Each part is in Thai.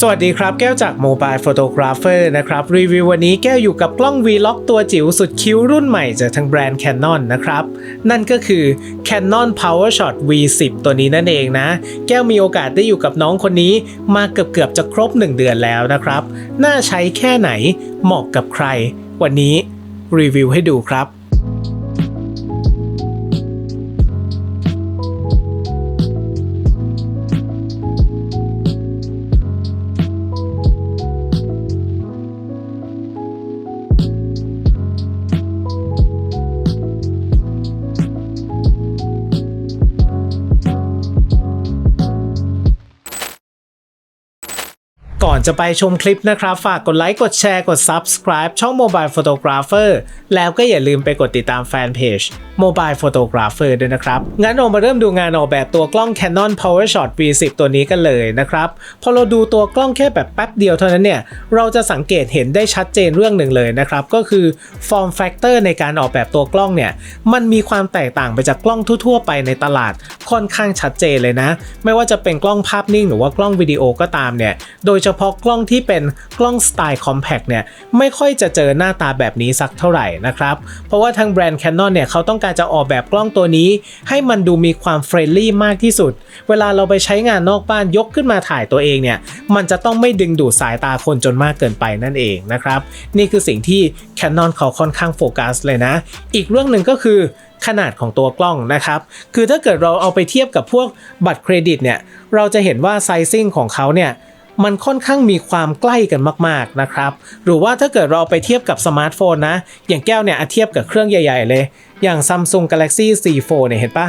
สวัสดีครับ แก้วจาก Mobile Photographer นะครับ รีวิววันนี้แก้วอยู่กับกล้อง Vlog ตัวจิ๋วสุดคิ้วรุ่นใหม่จากทางแบรนด์ Canon นะครับ นั่นก็คือ Canon PowerShot V10 ตัวนี้นั่นเองนะ แก้วมีโอกาสได้อยู่กับน้องคนนี้มาเกือบๆจะครบ 1 เดือนแล้วนะครับ น่าใช้แค่ไหนเหมาะกับใคร วันนี้รีวิวให้ดูครับ จะไปชมคลิปนะครับ ฝากกดไลค์กดแชร์กด Subscribe ช่อง Mobile Photographer แล้วก็อย่าลืมไปกดติดตามแฟนเพจ Mobile Photographer ด้วยนะครับ งั้นเรามาเริ่มดูงานออกแบบตัวกล้อง Canon PowerShot V10 ตัวนี้กันเลยนะครับ พอเราดูตัวกล้องแค่แบบแป๊บเดียวเท่านั้นเนี่ย เราจะสังเกตเห็นได้ชัดเจนเรื่องหนึ่งเลยนะครับ ก็คือ Form Factor ในการออกแบบตัวกล้องเนี่ย มันมีความแตกต่างไปจากกล้องทั่ว ๆ ไปในตลาดค่อนข้างชัดเจนเลยนะ ไม่ว่าจะเป็นกล้องภาพนิ่งหรือว่ากล้องวิดีโอก็ตามเนี่ย โดยเฉพาะกล้องที่เป็นกล้องสไตล์ compact เนี่ย ไม่ค่อยจะเจอหน้าตาแบบนี้สักเท่าไหร่นะครับ เพราะว่าทางแบรนด์ Canon เนี่ยเขาต้องการจะออกแบบกล้องตัวนี้ ให้มันดูมีความเฟรนลี่มากที่สุด เวลาเราไปใช้งานนอกบ้านยกขึ้นมาถ่ายตัวเองเนี่ย มันจะต้องไม่ดึงดูดสายตาคนจนมากเกินไปนั่นเองนะครับ นี่คือสิ่งที่ Canon เขาค่อนข้างโฟกัสเลยนะ อีกเรื่องหนึ่งก็คือขนาดของตัวกล้องนะครับ คือถ้าเกิดเราเอาไปเทียบกับพวกบัตรเครดิตเนี่ย เราจะเห็นว่าไซซิ่งของเขาเนี่ย มันค่อนข้างมีความใกล้กันมากๆนะครับ หรือว่าถ้าเกิดเราไปเทียบกับสมาร์ทโฟนนะ อย่างแก้วเนี่ยเทียบกับเครื่องใหญ่ ๆ เลย อย่าง Samsung Galaxy C4 เนี่ยเห็นปะ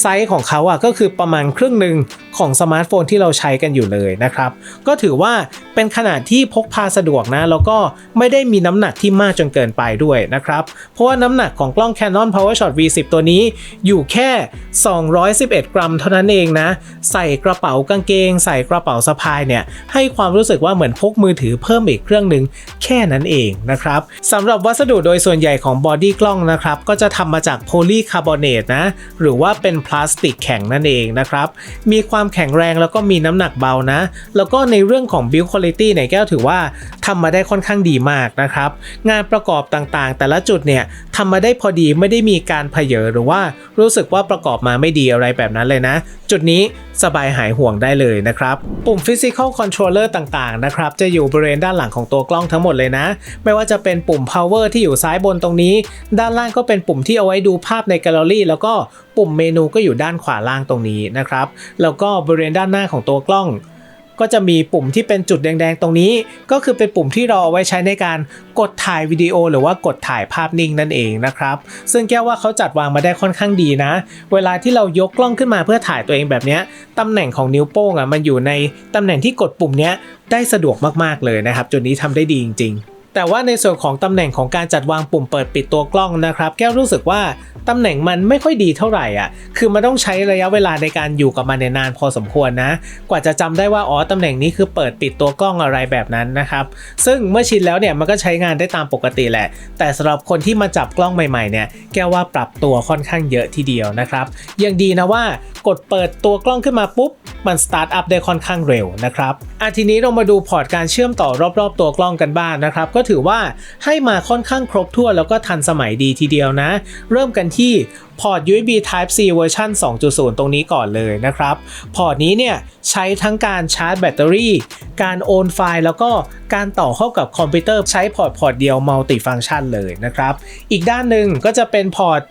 ไซส์ของเขาอะก็คือประมาณครึ่งหนึ่งของสมาร์ทโฟนที่เราใช้กันอยู่เลยนะครับ ก็ถือว่าเป็นขนาดที่พกพาสะดวกนะ แล้วก็ไม่ได้มีน้ำหนักที่มากจนเกินไปด้วยนะครับ เพราะว่าน้ำหนักของกล้อง Canon PowerShot V10 ตัวนี้อยู่แค่ 211 กรัมเท่านั้นเองนะ ใส่กระเป๋ากางเกง ใส่กระเป๋าสะพายเนี่ย ให้ความรู้สึกว่าเหมือนพกมือถือเพิ่มอีกเครื่องหนึ่งแค่นั้นเองนะครับสำหรับวัสดุโดยส่วนใหญ่ของบอดี้กล้องนะครับก็จะทำมาจากโพลีคาร์บอเนตนะหรือว่าเป็นพลาสติกแข็งนั่นเองนะครับ มีความแข็งแรงแล้วก็มีน้ำหนักเบานะ แล้วก็ในเรื่องของ build quality เนี่ยแก้วถือว่าทำมาได้ค่อนข้างดีมากนะครับ งานประกอบต่างๆ แต่ละจุดเนี่ยทำมาได้พอดีไม่ได้มีการเพเยอหรือว่ารู้สึกว่าประกอบมาไม่ดีอะไรแบบนั้นเลยนะ จุดนี้สบายหายห่วงได้เลยนะครับ ปุ่ม physical controller ต่างๆ นะครับ จะอยู่บริเวณด้านหลังของตัวกล้องทั้งหมดเลยนะ ไม่ว่าจะเป็นปุ่ม power ที่อยู่ซ้ายบนตรงนี้ ด้านล่างก็เป็นปุ่มที่เอาไว้ดูภาพในแกลเลอรี่แล้วก็ ปุ่มเมนูก็อยู่ด้านขวาล่างตรงนี้นะครับ แล้วก็บริเวณด้านหน้าของตัวกล้อง ก็จะมีปุ่มที่เป็นจุดแดงๆตรงนี้ ก็คือเป็นปุ่มที่เราเอาไว้ใช้ในการกดถ่ายวิดีโอ หรือว่ากดถ่ายภาพนิ่งนั่นเองนะครับ ซึ่งแก้วว่าเขาจัดวางมาได้ค่อนข้างดีนะ เวลาที่เรายกกล้องขึ้นมาเพื่อถ่ายตัวเองแบบเนี้ยตำแหน่งของนิ้วโป้งอะมันอยู่ในตำแหน่งที่กดปุ่มเนี้ยได้สะดวกมากๆเลยนะครับจุดนี้ทำได้ดีจริง ๆ แต่ว่าในส่วนของตำแหน่งของการจัดวางปุ่มเปิดปิดตัวกล้องนะครับ แก้วรู้สึกว่าตำแหน่งมันไม่ค่อยดีเท่าไหร่อะ คือมันต้องใช้ระยะเวลาในการอยู่กับมันในานพอสมควรนะ กว่าจะจำได้ว่าอ๋อตำแหน่งนี้คือเปิดปิดตัวกล้องอะไรแบบนั้นนะครับ ซึ่งเมื่อชินแล้วเนี่ยมันก็ใช้งานได้ตามปกติแหละ แต่สำหรับคนที่มาจับกล้องใหม่ๆเนี่ย แก้วว่าปรับตัวค่อนข้างเยอะทีเดียวนะครับ ยังดีนะว่ากดเปิดตัวกล้องขึ้นมาปุ๊บมันสตาร์ทอัพได้ค่อนข้างเร็วนะครับอะทีนี้เรามาดูพอร์ตการเชื่อมต่อรอบๆ ตัวกล้องกันบ้างนะครับ ก็ถือว่าให้มาค่อนข้างครบถ้วนแล้วก็ทันสมัยดีทีเดียวนะ เริ่มกันที่พอร์ต USB Type C เวอร์ชัน2.0 ตรงนี้ก่อนเลยนะครับ พอร์ตนี้เนี่ยใช้ทั้งการชาร์จแบตเตอรี่ การโอนไฟล์แล้วก็การต่อเข้ากับคอมพิวเตอร์ใช้พอร์ตพอร์ตเดียวมัลติฟัง c t ชันเลยนะครับ อีกด้านหนึ่งก็จะเป็นพอร์ต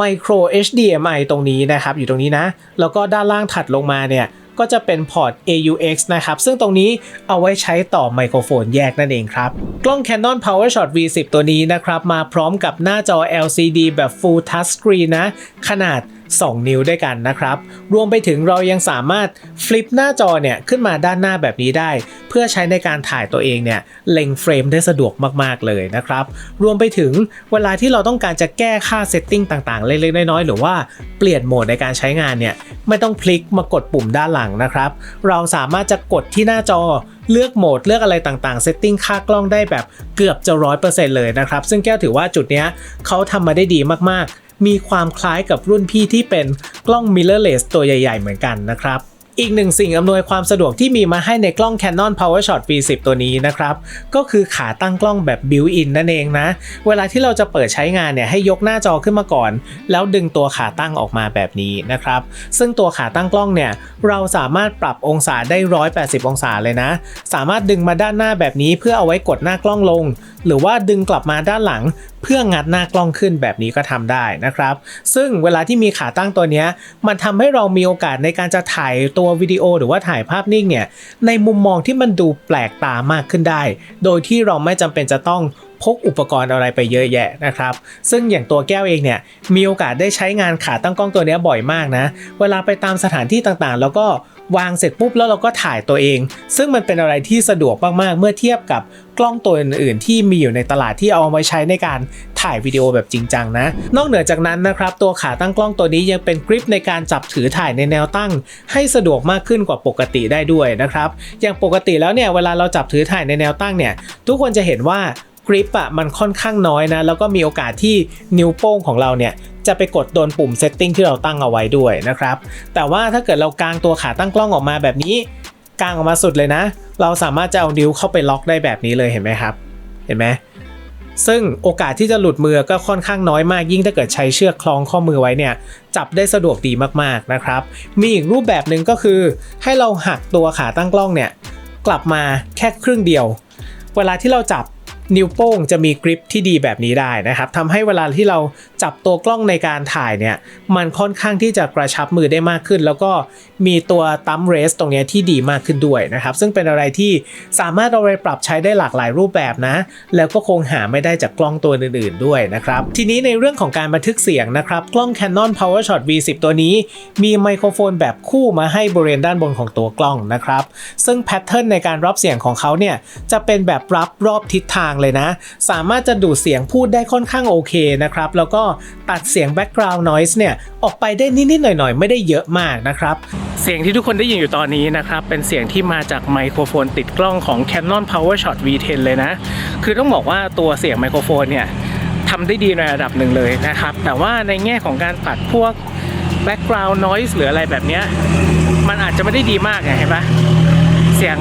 Micro HDMI ตรงนี้นะครับ อยู่ตรงนี้นะ แล้วก็ด้านล่างถัดลงมาเนี่ย ก็จะเป็นพอร์ต AUX นะครับ ซึ่งตรงนี้เอาไว้ใช้ต่อไมโครโฟนแยกนั่นเองครับ กล้อง Canon PowerShot V10 ตัวนี้นะครับ มาพร้อมกับหน้าจอ LCD แบบ Full Touch Screen นะ ขนาด 2 นิ้วด้วยกันนะครับ รวมไปถึงเรายังสามารถฟลิปหน้าจอเนี่ยขึ้นมาด้านหน้าแบบนี้ได้ เพื่อใช้ในการถ่ายตัวเองเนี่ยเล็งเฟรมได้สะดวกมากๆเลยนะครับ รวมไปถึงเวลาที่เราต้องการจะแก้ค่าเซตติ้งต่างๆ เล็กๆน้อยๆหรือว่าเปลี่ยนโหมดในการใช้งานเนี่ยไม่ต้องพลิกมากดปุ่มด้านหลังนะครับ เราสามารถจะกดที่หน้าจอเลือกโหมดเลือกอะไรต่างๆเซตติ้งค่ากล้องได้แบบเกือบจะร้อยเปอร์เซ็นต์เลยนะครับ ซึ่งแก้วถือว่าจุดเนี้ยเขาทำมาได้ดีมากๆ มีความคล้ายกับรุ่นพี่ที่เป็นกล้อง mirrorless ตัวใหญ่ ๆ เหมือนกันนะครับอีกหนึ่งสิ่งอำนวยความสะดวกที่มีมาให้ในกล้อง Canon PowerShot V10 ตัวนี้นะครับ ก็คือขาตั้งกล้องแบบ built-in นั่นเองนะ เวลาที่เราจะเปิดใช้งานเนี่ยให้ยกหน้าจอขึ้นมาก่อน แล้วดึงตัวขาตั้งออกมาแบบนี้นะครับ ซึ่งตัวขาตั้งกล้องเนี่ย เราสามารถปรับองศาได้ 180 องศาเลยนะ สามารถดึงมาด้านหน้าแบบนี้เพื่อเอาไว้กดหน้ากล้องลง หรือว่าดึงกลับมาด้านหลัง เพื่องัดหน้ากล้องขึ้นแบบนี้ก็ทำได้นะครับ ซึ่งเวลาที่มีขาตั้งตัวนี้มันทำให้เรามีโอกาสในการจะถ่ายตัววิดีโอ หรือว่าถ่ายภาพนิ่งเนี่ยในมุมมองที่มันดูแปลกตามากขึ้นได้ โดยที่เราไม่จำเป็นจะต้อง พกอุปกรณ์อะไรไปเยอะแยะนะครับ ซึ่งอย่างตัวแก้วเองเนี่ยมีโอกาสได้ใช้งานขาตั้งกล้องตัวนี้บ่อยมากนะ เวลาไปตามสถานที่ต่างๆ แล้วก็วางเสร็จปุ๊บแล้วเราก็ถ่ายตัวเอง ซึ่งมันเป็นอะไรที่สะดวกมากๆ เมื่อเทียบกับกล้องตัวอื่นๆ ที่มีอยู่ในตลาดที่เอามาใช้ในการถ่ายวิดีโอแบบจริงจังนะ นอกเหนือจากนั้นนะครับ ตัวขาตั้งกล้องตัวนี้ยังเป็นกริปในการจับถือถ่ายในแนวตั้ง ให้สะดวกมากขึ้นกว่าปกติได้ด้วยนะครับ อย่างปกติแล้วเนี่ยเวลาเราจับถือถ่ายในแนวตั้งเนี่ยทุกคนจะเห็นว่า กริปอะมันค่อนข้างน้อยนะ แล้วก็มีโอกาสที่นิ้วโป้งของเราเนี่ยจะไปกดโดนปุ่มเซตติ้งที่เราตั้งเอาไว้ด้วยนะครับ แต่ว่าถ้าเกิดเรากางตัวขาตั้งกล้องออกมาแบบนี้กางออกมาสุดเลยนะ เราสามารถจะเอานิ้วเข้าไปล็อกได้แบบนี้เลยเห็นไหมครับ เห็นไหมซึ่งโอกาสที่จะหลุดมือก็ค่อนข้างน้อยมากยิ่งถ้าเกิดใช้เชือกคล้องข้อมือไว้เนี่ย จับได้สะดวกดีมากๆนะครับ มีอีกรูปแบบหนึ่งก็คือ ให้เราหักตัวขาตั้งกล้องเนี่ย กลับมาแค่ครึ่งเดียว เวลาที่เราจับ นิ้วโป้งจะมีกริปที่ดีแบบนี้ได้นะครับทำให้เวลาที่เราจับตัวกล้องในการถ่ายเนี่ยมันค่อนข้างที่จะกระชับมือได้มากขึ้น แล้วก็มีตัวตัมเรสตรงนี้ที่ดีมากขึ้นด้วยนะครับซึ่งเป็นอะไรที่สามารถเอาไปปรับใช้ได้หลากหลายรูปแบบนะ แล้วก็คงหาไม่ได้จากกล้องตัวอื่นๆด้วยนะครับทีนี้ในเรื่องของการบันทึกเสียงนะครับกล้อง Canon PowerShot V10 ตัวนี้ มีไมโครโฟนแบบคู่มาให้บริเวณด้านบนของตัวกล้องนะครับซึ่งแพทเทิร์นในการรับเสียงของเขาเนี่ยจะเป็นแบบรับรอบทิศทางเลยนะ สามารถจะดูดเสียงพูดได้ค่อนข้างโอเคนะครับ แล้วก็ตัดเสียง background noise เนี่ย ออกไปได้นิดๆหน่อยๆ ไม่ได้เยอะมากนะครับ เสียงที่ทุกคนได้ยินอยู่ตอนนี้นะครับ เป็นเสียงที่มาจากไมโครโฟนติดกล้องของ Canon PowerShot V10 เลยนะ คือต้องบอกว่าตัวเสียงไมโครโฟนเนี่ยทำได้ดีในระดับหนึ่งเลยนะครับ แต่ว่าในแง่ของการตัดพวก background noise หรืออะไรแบบนี้มันอาจจะไม่ได้ดีมากไงเห็นปะเสียง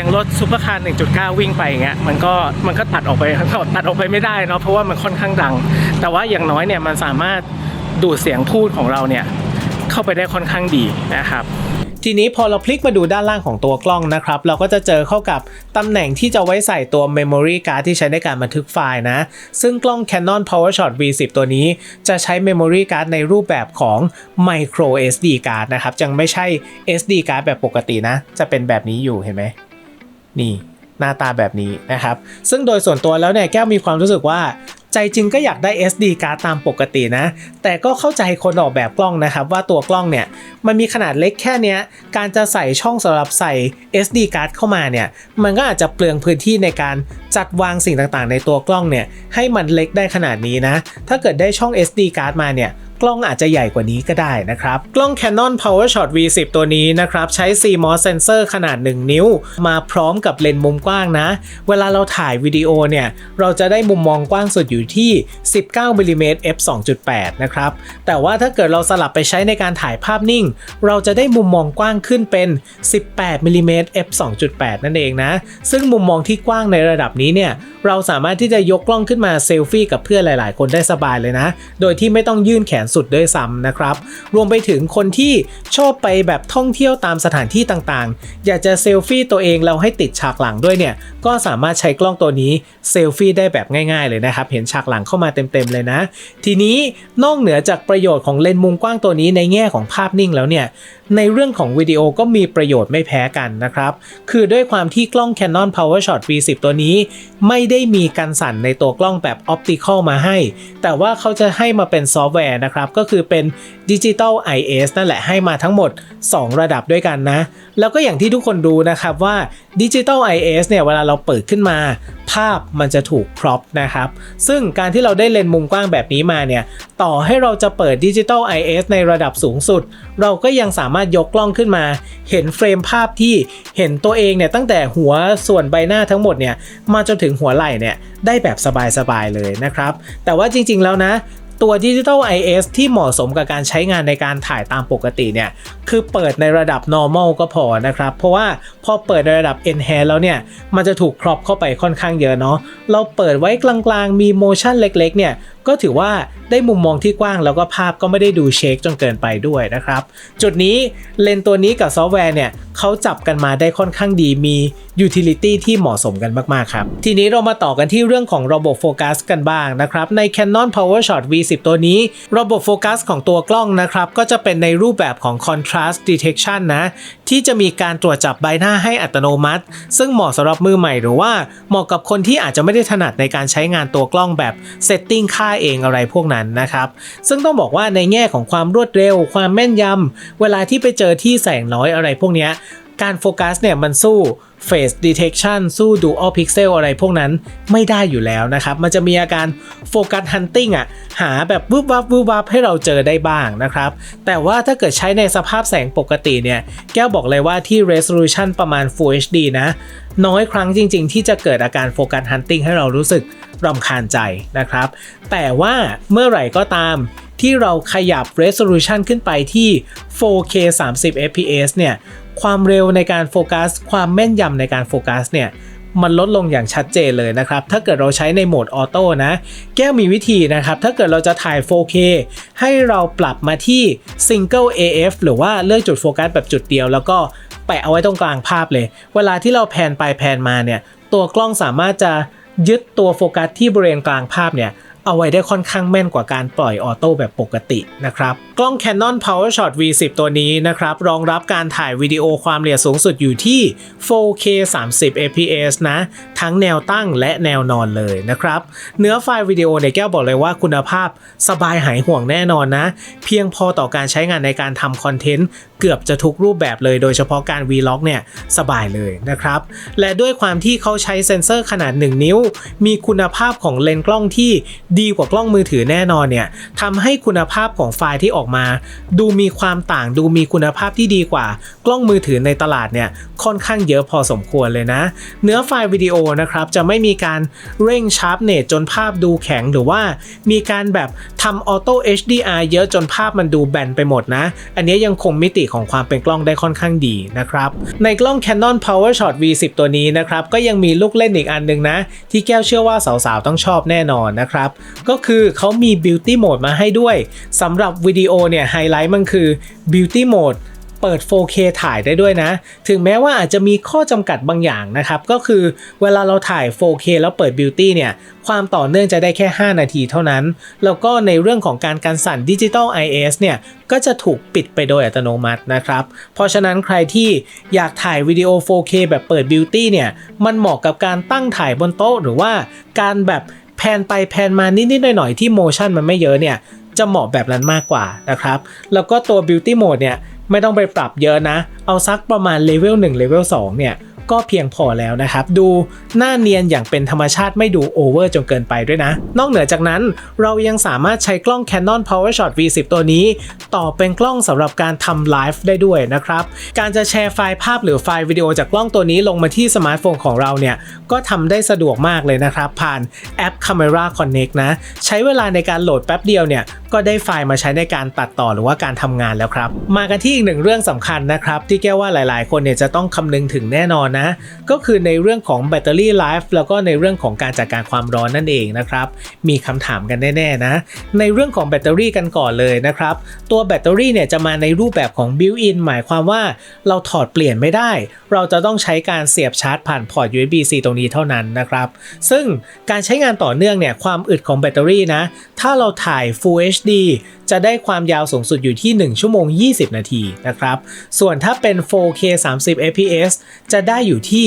สียงรถซูเปอร์คาร์ 1.9 วิ่งไปอย่างเงี้ยมันก็มันก็ตัดออกไปตัดออกไปไม่ได้เนาะเพราะว่ามันค่อนข้างดัง แต่ว่าอย่างน้อยเนี่ยมันสามารถดูดเสียงพูดของเราเนี่ยเข้าไปได้ค่อนข้างดีนะครับทีนี้พอเราพลิกมาดูด้านล่างของตัวกล้องนะครับ เราก็จะเจอเข้ากับตำแหน่งที่จะไว้ใส่ตัว Memory Card ที่ใช้ในการบันทึกไฟล์นะ ซึ่งกล้อง Canon PowerShot V10 ตัวนี้ จะใช้ Memory Card ในรูปแบบของ Micro SD Card นะครับยังไม่ใช่ SD Card แบบปกตินะ จะเป็นแบบนี้อยู่เห็นไหม นี่หน้าตาแบบนี้นะครับ ซึ่งโดยส่วนตัวแล้วเนี่ยแก้วมีความรู้สึกว่า ใจจริงก็อยากได้ SD card ตามปกตินะ แต่ก็เข้าใจคนออกแบบกล้องนะครับ ว่าตัวกล้องเนี่ย มันมีขนาดเล็กแค่นี้การจะใส่ช่องสำหรับใส่ SD card เข้ามาเนี่ย มันก็อาจจะเปลืองพื้นที่ในการจัดวางสิ่งต่างๆ ในตัวกล้องเนี่ยให้มันเล็กได้ขนาดนี้นะ ถ้าเกิดได้ช่อง SD card มาเนี่ย กล้องอาจจะใหญ่กว่านี้ก็ได้นะครับ กล้อง Canon PowerShot V10 ตัวนี้นะครับใช้ CMOS sensor ขนาด 1 นิ้ว มาพร้อมกับเลนส์มุมกว้างนะ เวลาเราถ่ายวิดีโอเนี่ย เราจะได้มุมมองกว้างสุดอยู่ที่ 19มิลลิเมตร f 2.8 นะครับ แต่ว่าถ้าเกิดเราสลับไปใช้ในการถ่ายภาพนิ่ง เราจะได้มุมมองกว้างขึ้นเป็น 18มิลลิเมตร f 2.8 นั่นเองนะ ซึ่งมุมมองที่กว้างในระดับนี้เนี่ยเราสามารถที่จะยกกล้องขึ้นมาเซลฟี่กับเพื่อนหลาย ๆ คนได้สบายเลยนะ โดยที่ไม่ต้องยื่นแขนสุดด้วยซ้ำนะครับ รวมไปถึงคนที่ชอบไปแบบท่องเที่ยวตามสถานที่ต่างๆ อยากจะเซลฟี่ตัวเองเราให้ติดฉากหลังด้วยเนี่ย ก็สามารถใช้กล้องตัวนี้เซลฟี่ได้แบบง่ายๆเลยนะครับ เห็นฉากหลังเข้ามาเต็มๆเลยนะ ทีนี้นอกเหนือจากประโยชน์ของเลนส์มุมกว้างตัวนี้ในแง่ของภาพนิ่งแล้วเนี่ยในเรื่องของวิดีโอก็มีประโยชน์ไม่แพ้กันนะครับ คือด้วยความที่กล้อง Canon PowerShot V10 ตัวนี้ ไม่ได้มีกันสั่นในตัวกล้องแบบออปติคอลมาให้ แต่ว่าเขาจะให้มาเป็นซอฟต์แวร์นะครับก็คือเป็น Digital IS นั่นแหละให้มาทั้งหมด 2 ระดับด้วยกันนะ แล้วก็อย่างที่ทุกคนดูนะครับว่า Digital IS เนี่ยเวลาเราเปิดขึ้นมา ภาพมันจะถูกครอปนะครับ ซึ่งการที่เราได้เลนส์มุมกว้างแบบนี้มาเนี่ย ต่อให้เราจะเปิด Digital IS ในระดับสูงสุด เราก็ยังสามารถยกกล้องขึ้นมา เห็นเฟรมภาพที่เห็นตัวเองเนี่ยตั้งแต่หัวส่วนใบหน้าทั้งหมดเนี่ยมาจนถึงหัวไหล่เนี่ยได้แบบสบายๆเลยนะครับ แต่ว่าจริงๆแล้วนะ ตัว Digital IS ที่เหมาะสมกับการใช้งานในการถ่ายตามปกติเนี่ยคือเปิดในระดับ normal ก็พอนะครับ เพราะว่าพอเปิดในระดับ enhance แล้วเนี่ยมันจะถูกครอบเข้าไปค่อนข้างเยอะเนาะเราเปิดไว้กลางๆมี motion เล็กๆเนี่ย ก็ถือว่าได้มุมมองที่กว้างแล้วก็ภาพก็ไม่ได้ดูเชคจนเกินไปด้วยนะครับ จุดนี้เลนตัวนี้กับซอฟต์แวร์เนี่ยเขาจับกันมาได้ค่อนข้างดีมี utility ที่เหมาะสมกันมาก ๆ ครับ ทีนี้เรามาต่อกันที่เรื่องของระบบโฟกัสกันบ้างนะครับ ใน Canon PowerShot V10 ตัวนี้ ระบบโฟกัสของตัวกล้องนะครับ ก็จะเป็นในรูปแบบของ contrast detection นะ ที่จะมีการตรวจจับใบหน้าให้อัตโนมัติ ซึ่งเหมาะสำหรับมือใหม่หรือว่าเหมาะกับคนที่อาจจะไม่ได้ถนัดในการใช้งานตัวกล้องแบบ setting ค่าเองอะไรพวกนั้นนะครับ ซึ่งต้องบอกว่าในแง่ของความรวดเร็ว ความแม่นยำเวลาที่ไปเจอที่แสงน้อยอะไรพวกนี้การโฟกัสเนี่ยมันสู้ Face Detection สู้ Dual Pixel อะไรพวกนั้นไม่ได้อยู่แล้วนะครับ มันจะมีอาการโฟกัส Hunting อะ หาแบบวืบวับวืบวับให้เราเจอได้บ้างนะครับ แต่ว่าถ้าเกิดใช้ในสภาพแสงปกติเนี่ย แก้วบอกเลยว่าที่ Resolution ประมาณ Full HD นะ น้อยครั้งจริงๆ ที่จะเกิดอาการโฟกัส Hunting ให้เรารู้สึก รำคาญใจนะครับ แต่ว่าเมื่อไหร่ก็ตามที่เราขยับ resolution ขึ้นไปที่ 4K 30 fps เนี่ย ความเร็วในการโฟกัส ความแม่นยำในการโฟกัสเนี่ย มันลดลงอย่างชัดเจนเลยนะครับ ถ้าเกิดเราใช้ในโหมดออโต้นะ แก้วมีวิธีนะครับ ถ้าเกิดเราจะถ่าย 4K ให้เราปรับมาที่ Single AF หรือว่าเลือกจุดโฟกัสแบบจุดเดียว แล้วก็แปะเอาไว้ตรงกลางภาพเลย เวลาที่เราแพนไปแพนมาเนี่ย ตัวกล้องสามารถจะ ยึดตัวโฟกัสที่บริเวณกลางภาพเนี่ยเอาไว้ได้ค่อนข้างแม่นกว่าการปล่อยออโต้แบบปกตินะครับ กล้อง Canon PowerShot V10 ตัวนี้นะครับ รองรับการถ่ายวิดีโอความละเอียดสูงสุดอยู่ที่ 4K 30 fps นะ ทั้งแนวตั้งและแนวนอนเลยนะครับ เนื้อไฟล์วิดีโอเนี่ยแก้วบอกเลยว่าคุณภาพสบายหายห่วงแน่นอนนะ เพียงพอต่อการใช้งานในการทำคอนเทนต์เกือบจะทุกรูปแบบเลยโดยเฉพาะการ Vlog เนี่ยสบายเลยนะครับ และด้วยความที่เขาใช้เซ็นเซอร์ขนาด 1 นิ้ว มีคุณภาพของเลนส์กล้องที่ดีกว่ากล้องมือถือแน่นอนเนี่ยทำให้คุณภาพของไฟล์ที่ออกมา ดูมีความต่างดูมีคุณภาพที่ดีกว่า กล้องมือถือในตลาดเนี่ยค่อนข้างเยอะพอสมควรเลยนะ เนื้อไฟล์วิดีโอนะครับจะไม่มีการเร่งชาร์ปเนตจนภาพดูแข็งหรือว่ามีการแบบทำออโต้ HDR เยอะจนภาพมันดูแบนไปหมดนะ อันนี้ยังคงมิติของความเป็นกล้องได้ค่อนข้างดีนะครับในกล้อง Canon PowerShot V10 ตัวนี้นะครับก็ยังมีลูกเล่นอีกอันหนึงนะ ที่แก้วเชื่อว่าสาวๆต้องชอบแน่นอนนะครับ ก็คือเขามี Beauty Mode มาให้ด้วยสำหรับวิดีโอเนี่ยไฮไลท์มันคือ Beauty Mode เปิด 4K ถ่ายได้ด้วยนะ ถึงแม้ว่าอาจจะมีข้อจำกัดบางอย่างนะครับ ก็คือเวลาเราถ่าย 4K แล้วเปิด Beauty เนี่ย ความต่อเนื่องจะได้แค่ 5 นาทีเท่านั้น แล้วก็ในเรื่องของการการสั่น Digital IS เนี่ย ก็จะถูกปิดไปโดยอัตโนมัตินะครับ เพราะฉะนั้นใครที่อยากถ่ายวิดีโอ 4K แบบเปิด Beauty เนี่ย มันเหมาะกับการตั้งถ่ายบนโต๊ะ หรือว่าการแบบแพนไปแพนมานิดๆหน่อยๆที่โมชั่นมันไม่เยอะเนี่ย จะเหมาะแบบนั้นมากกว่านะครับ แล้วก็ตัว Beauty Mode เนี่ยไม่ต้องไปปรับเยอะนะ เอาซักประมาณเลเวล1เลเวล2เนี่ยก็เพียงพอแล้วนะครับ ดูหน้าเนียนอย่างเป็นธรรมชาติไม่ดูโอเวอร์จนเกินไปด้วยนะ นอกเหนือจากนั้นเรายังสามารถใช้กล้อง Canon PowerShot V10 ตัวนี้ ต่อเป็นกล้องสำหรับการทำไลฟ์ได้ด้วยนะครับ การจะแชร์ไฟล์ภาพหรือไฟล์วิดีโอจากกล้องตัวนี้ลงมาที่สมาร์ทโฟนของเราเนี่ย ก็ทำได้สะดวกมากเลยนะครับ ผ่านแอป Camera Connect นะ ใช้เวลาในการโหลดแป๊บเดียวเนี่ยก็ได้ไฟล์มาใช้ในการตัดต่อหรือว่าการทำงานแล้วครับ มากันที่อีกหนึ่งเรื่องสำคัญนะครับ ที่แก้ว่าหลายๆ คนเนี่ยจะต้องคำนึงถึงแน่นอนนะ ก็คือในเรื่องของแบตเตอรี่ไลฟ์แล้วก็ในเรื่องของการจัดการความร้อนนั่นเองนะครับ มีคำถามกันแน่ๆนะ ในเรื่องของแบตเตอรี่กันก่อนเลยนะครับ ตัวแบตเตอรี่เนี่ยจะมาในรูปแบบของ built-in หมายความว่าเราถอดเปลี่ยนไม่ได้ เราจะต้องใช้การเสียบชาร์จผ่านพอร์ต USB-C ตรงนี้เท่านั้นนะครับ ซึ่งการใช้งานต่อเนื่องเนี่ยความอึดของแบตเตอรี่นะ ถ้าเราถ่าย Full HD จะได้ความยาวสูงสุดอยู่ที่ 1 ชั่วโมง 20 นาทีนะครับ ส่วนถ้าเป็น 4K 30 fps จะได้อยู่ที่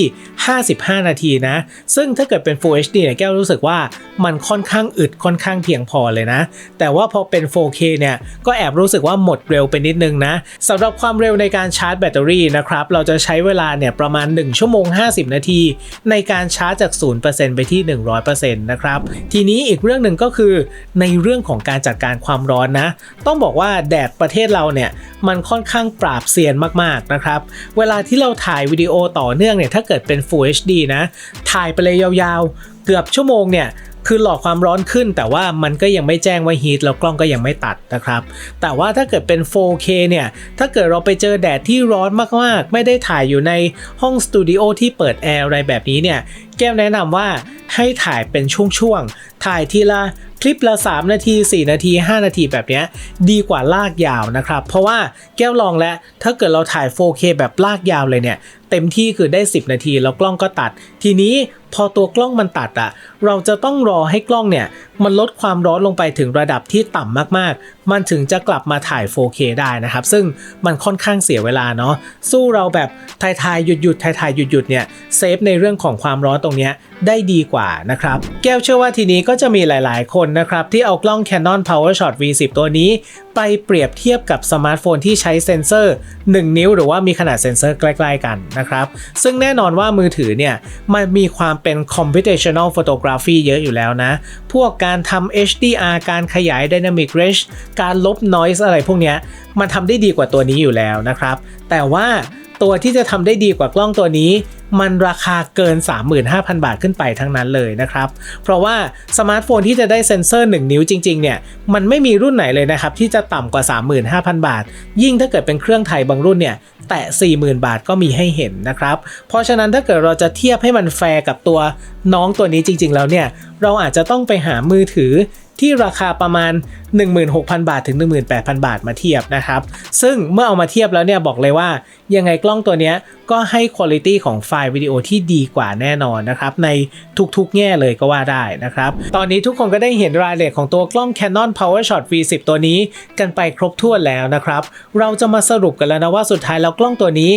55 นาทีนะ ซึ่งถ้าเกิดเป็น Full HD เนี่ยแก้วรู้สึกว่ามันค่อนข้างอึดค่อนข้างเพียงพอเลยนะ แต่ว่าพอเป็น 4K เนี่ยก็แอบรู้สึกว่าหมดเร็วไปนิดนึงนะสำหรับความเร็วในการชาร์จแบตเตอรี่นะครับ เราจะใช้เวลาเนี่ยประมาณ 1 ชั่วโมง 50 นาที ในการชาร์จจาก 0%ไปที่ 100%นะครับ ทีนี้อีกเรื่องหนึ่งก็คือในเรื่องของการจัดการความร้อนนะต้องบอกว่าแดดประเทศเราเนี่ยมันค่อนข้างปราบเซียนมากๆนะครับ เวลาที่เราถ่ายวิดีโอต่อเนื่องเนี่ยถ้าเกิดเป็น Full HD นะ ถ่ายไปเลยยาวๆ เกือบชั่วโมงเนี่ยคือหลอกความร้อนขึ้นแต่ว่ามันก็ยังไม่แจ้งว่าฮีทแล้วกล้องก็ยังไม่ตัดนะครับ แต่ว่าถ้าเกิดเป็น 4K เนี่ย ถ้าเกิดเราไปเจอแดดที่ร้อนมากๆ ไม่ได้ถ่ายอยู่ในห้องสตูดิโอที่เปิดแอร์อะไรแบบนี้เนี่ย ก้วแนะนำว่าให้ถ่ายเป็นช่วงๆ ถ่ายทีละคลิปละ 3 นาที 4 นาที 5 นาทีแบบนี้ดีกว่าลากยาวนะครับ เพราะว่าแก้วลองแล้วถ้าเกิดเราถ่าย 4K แบบลากยาวเลยเนี่ย เต็มที่คือได้ 10 นาทีแล้วกล้องก็ตัด ทีนี้พอตัวกล้องมันตัดอะเราจะต้องรอให้กล้องเนี่ย มันลดความร้อนลงไปถึงระดับที่ต่ำมากๆ มันถึงจะกลับมาถ่าย 4K ได้นะครับ ซึ่งมันค่อนข้างเสียเวลาเนาะสู้เราแบบถ่ายๆหยุดหยุดๆถ่ายๆหยุดหยุดๆเนี่ยเซฟในเรื่องของความร้อนตรงเนี้ย ได้ดีกว่านะครับ แก้วเชื่อว่าทีนี้ก็จะมีหลายๆ คนนะครับ ที่เอากล้อง Canon PowerShot V10 ตัวนี้ ไปเปรียบเทียบกับสมาร์ทโฟนที่ใช้เซ็นเซอร์ 1 นิ้วหรือว่ามีขนาดเซ็นเซอร์ใกล้ ๆ กันนะครับ ซึ่งแน่นอนว่ามือถือเนี่ย มันมีความเป็น computational photography เยอะอยู่แล้วนะ พวกการทำ HDR การขยาย dynamic range การลบ noise อะไรพวกเนี้ยมันทำได้ดีกว่าตัวนี้อยู่แล้วนะครับ แต่ว่า ตัวที่จะทำได้ดีกว่ากล้องตัวนี้ มันราคาเกิน 35,000 บาทขึ้นไปทั้งนั้นเลยนะครับ เพราะว่าสมาร์ทโฟนที่จะได้เซ็นเซอร์ 1 นิ้วจริงๆเนี่ยมันไม่มีรุ่นไหนเลยนะครับที่จะต่ำกว่า 35,000 บาท ยิ่งถ้าเกิดเป็นเครื่องไทยบางรุ่นเนี่ยแตะ 40,000 บาทก็มีให้เห็นนะครับ เพราะฉะนั้นถ้าเกิดเราจะเทียบให้มันแฟร์กับตัวน้องตัวนี้จริง ๆ แล้วเนี่ยเราอาจจะต้องไปหามือถือที่ราคาประมาณ 16,000 บาทถึง 18,000 บาทมาเทียบนะครับ ซึ่งเมื่อเอามาเทียบแล้วเนี่ยบอกเลยว่า ยังไงกล้องตัวนี้ก็ให้คุณภาพของไฟล์วิดีโอที่ดีกว่าแน่นอนนะครับในทุกๆ แง่เลยก็ว่าได้นะครับ ตอนนี้ทุกคนก็ได้เห็นรายละเอียดของตัวกล้อง Canon PowerShot V10 ตัวนี้กันไปครบถ้วนแล้วนะครับ เราจะมาสรุปกันแล้วนะว่าสุดท้ายแล้วกล้องตัวนี้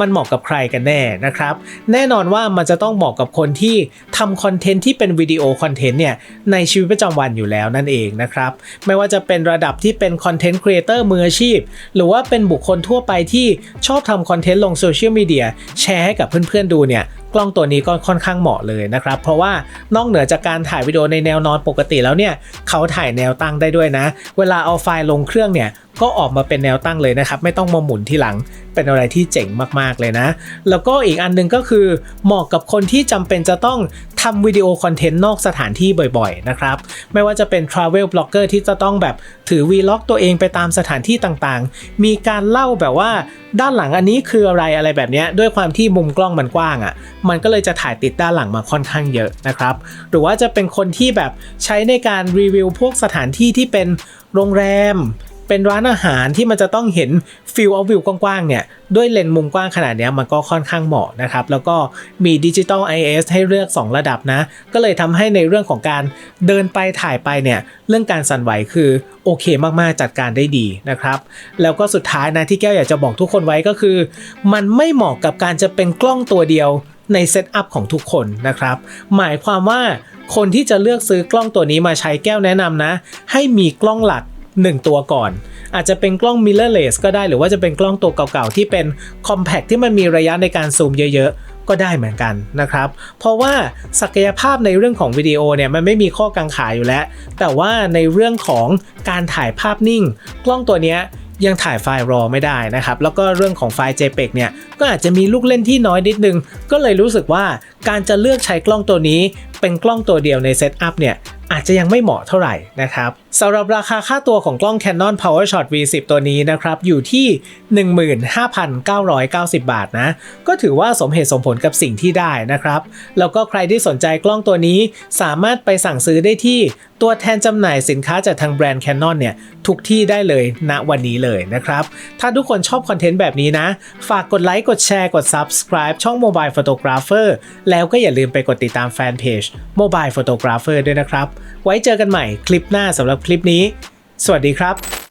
มันเหมาะกับใครกันแน่นะครับ แน่นอนว่ามันจะต้องเหมาะกับคนที่ทำคอนเทนต์ที่เป็นวิดีโอคอนเทนต์เนี่ยในชีวิตประจำวันอยู่แล้วนั่นเองนะครับไม่ว่าจะเป็นระดับที่เป็นคอนเทนต์ครีเอเตอร์มืออาชีพ หรือว่าเป็นบุคคลทั่วไปที่ชอบทำคอนเทนต์ลงโซเชียลมีเดียแชร์ให้กับเพื่อนๆดูเนี่ยกล้องตัวนี้ก็ค่อนข้างเหมาะเลยนะครับ เพราะว่านอกเหนือจากการถ่ายวิดีโอในแนวนอนปกติแล้วเนี่ย เขาถ่ายแนวตั้งได้ด้วยนะ เวลาเอาไฟล์ลงเครื่องเนี่ย ก็ออกมาเป็นแนวตั้งเลยนะครับ ไม่ต้องมาหมุนที่หลังเป็นอะไรที่เจ๋งมากๆเลยนะ แล้วก็อีกอันหนึงก็คือเหมาะกับคนที่จำเป็นจะต้องทำวิดีโอคอนเทนต์นอกสถานที่บ่อยๆนะครับ ไม่ว่าจะเป็น Travel Blogger ที่จะต้องแบบถือ Vlog ตัวเองไปตามสถานที่ต่างๆ มีการเล่าแบบว่าด้านหลังอันนี้คืออะไรอะไรแบบนี้ด้วยความที่มุมกล้องมันกว้างอะ่ะ มันก็เลยจะถ่ายติดด้านหลังมาค่อนข้างเยอะนะครับ หรือว่าจะเป็นคนที่แบบใช้ในการรีวิวพวกสถานที่ที่เป็นโรงแรม เป็นร้านอาหารที่มันจะต้องเห็นฟิลเอาวิวกว้างๆเนี่ยด้วยเลนส์มุมกว้างขนาดเนี้ยมันก็ค่อนข้างเหมาะนะครับ แล้วก็มีดิจิตอล IS ให้เลือก 2 ระดับนะ ก็เลยทำให้ในเรื่องของการเดินไปถ่ายไปเนี่ยเรื่องการสั่นไหวคือโอเคมากๆจัดการได้ดีนะครับ แล้วก็สุดท้ายนะที่แก้วอยากจะบอกทุกคนไว้ก็คือ มันไม่เหมาะกับการจะเป็นกล้องตัวเดียวในเซตอัพของทุกคนนะครับ หมายความว่าคนที่จะเลือกซื้อกล้องตัวนี้มาใช้แก้วแนะนำนะ ให้มีกล้องหลัก 1 ตัวก่อน อาจจะเป็นกล้อง mirrorless ก็ได้หรือว่าจะเป็นกล้องตัวเก่าๆ ที่เป็น compact ที่มันมีระยะในการซูมเยอะๆ ก็ได้เหมือนกันนะครับ เพราะว่าศักยภาพในเรื่องของวิดีโอเนี่ยมันไม่มีข้อกังขาอยู่แล้ว แต่ว่าในเรื่องของการถ่ายภาพนิ่ง กล้องตัวนี้ยังถ่ายไฟล์ RAW ไม่ได้นะครับ แล้วก็เรื่องของไฟล์ JPEG เนี่ย ก็อาจจะมีลูกเล่นที่น้อยนิดนึง ก็เลยรู้สึกว่าการจะเลือกใช้กล้องตัวนี้ เป็นกล้องตัวเดียวในเซตอัพเนี่ยอาจจะยังไม่เหมาะเท่าไหร่นะครับสำหรับราคาค่าตัวของกล้อง Canon PowerShot V10 ตัวนี้นะครับอยู่ที่ 15,990 บาทนะ ก็ถือว่าสมเหตุสมผลกับสิ่งที่ได้นะครับ แล้วก็ใครที่สนใจกล้องตัวนี้สามารถไปสั่งซื้อได้ที่ตัวแทนจำหน่ายสินค้าจากทางแบรนด์ Canon เนี่ยทุกที่ได้เลยณวันนี้เลยนะครับ ถ้าทุกคนชอบคอนเทนต์แบบนี้นะ ฝากกดไลค์กดแชร์กด Subscribe ช่อง Mobile Photographer แล้วก็อย่าลืมไปกดติดตามแฟนเพจ Mobile Photographer ด้วยนะครับ ไว้เจอกันใหม่คลิปหน้าสำหรับคลิปนี้ สวัสดีครับ